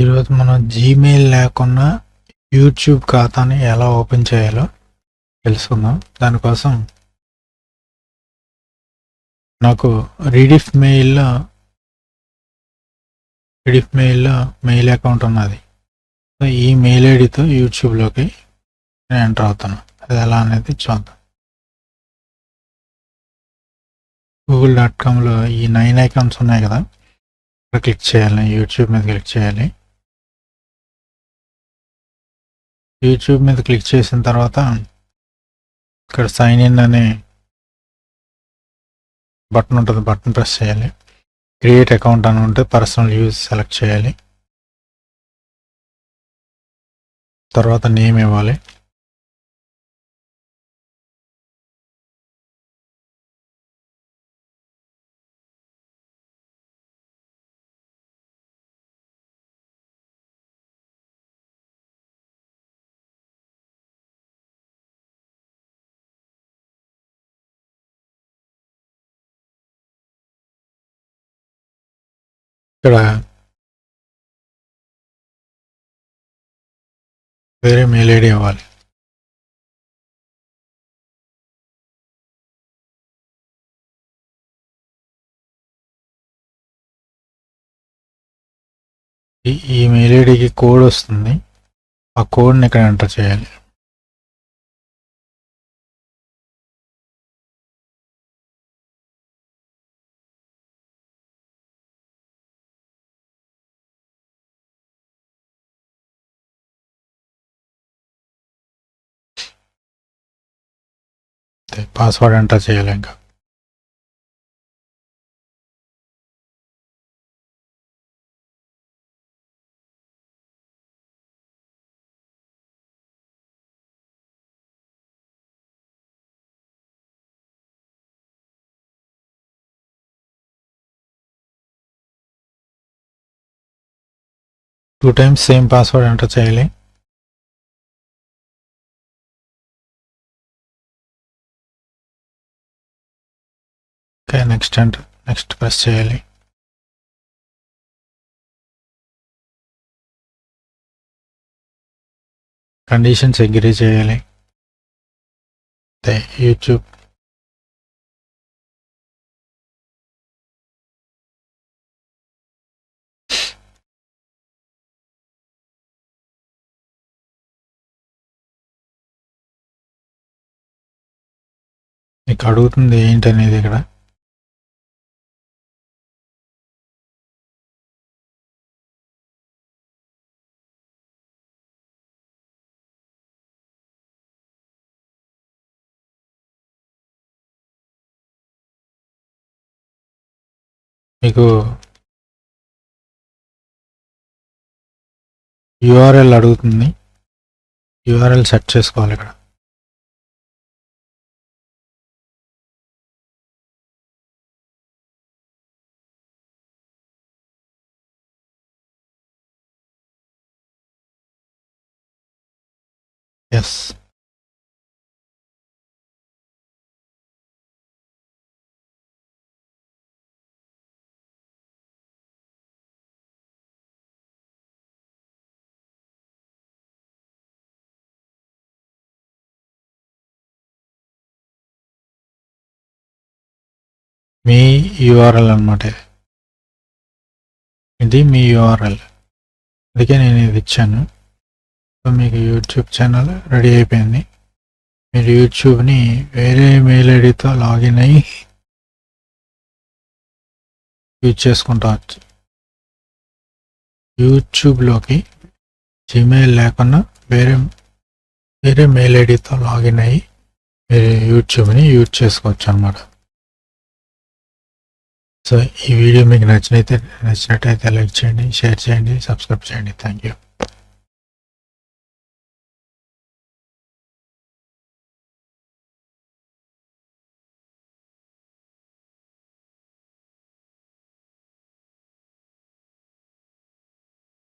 ఈరోజు మనం జీమెయిల్ లేకుండా యూట్యూబ్ ఖాతాని ఎలా ఓపెన్ చేయాలో తెలుసుకుందాం. దానికోసం నాకు రిడిఫ్ మెయిల్లో రిడిఫ్ మెయిల్లో మెయిల్ అకౌంట్ ఉన్నది. సో ఈ మెయిల్ ఐడితో యూట్యూబ్లోకి నేను ఎంటర్ అవుతాను. అది ఎలా అనేది చూద్దాం. గూగుల్ డాట్ కామ్లో ఈ నైన్ ఐకాన్స్ ఉన్నాయి కదా. ఇక్కడ క్లిక్ చేయాలి యూట్యూబ్ మీద క్లిక్ చేయాలి. యూట్యూబ్ మీద క్లిక్ చేసిన తర్వాత ఇక్కడ సైన్ ఇన్ అనే బటన్ ఉంటుంది. బటన్ ప్రెస్ చేయాలి. క్రియేట్ అకౌంట్ అని ఉంటే పర్సనల్ యూజ్ సెలెక్ట్ చేయాలి. తర్వాత నేమ్ ఇవ్వాలి. ఇక్కడ వేరే మెయిల్ ఐడి ఇవ్వాలి ఈ మెయిల్ ఐడికి కోడ్ వస్తుంది. ఆ కోడ్ని ఇక్కడ ఎంటర్ చేయాలి. పాస్వర్డ్ ఎంటర్ చేయాలి ఇంకా. Two times same password enter చేయాలి. Okay next and next press చేయాలి. కండిషన్స్ అగ్రీ చేయాలి. యూట్యూబ్ మీకు అడుగుతుంది ఏంటనేది ఇక్కడ. మీకు యూఆర్ఎల్ అడుగుతుంది. యూఆర్ఎల్ సెట్ చేసుకోవాలి ఇక్కడ. ఎస్ మీ యూఆర్ఎల్ అనమాట ఇది ఇది మీ యూఆర్ఎల్ అందుకే నేను ఇది ఇచ్చాను. సో మీకు యూట్యూబ్ ఛానల్ రెడీ అయిపోయింది. మీరు యూట్యూబ్ని వేరే మెయిల్ ఐడితో లాగిన్ అయ్యి యూజ్ చేసుకుంటా యూట్యూబ్లోకి జీమెయిల్ లేకుండా వేరే వేరే మెయిల్ ఐడితో లాగిన్ అయ్యి మీరు యూట్యూబ్ని యూజ్ చేసుకోవచ్చు అనమాట సో ఈ వీడియో మీకు నచ్చినైతే నచ్చినట్టయితే లైక్ చేయండి షేర్ చేయండి సబ్స్క్రైబ్ చేయండి. Thank you.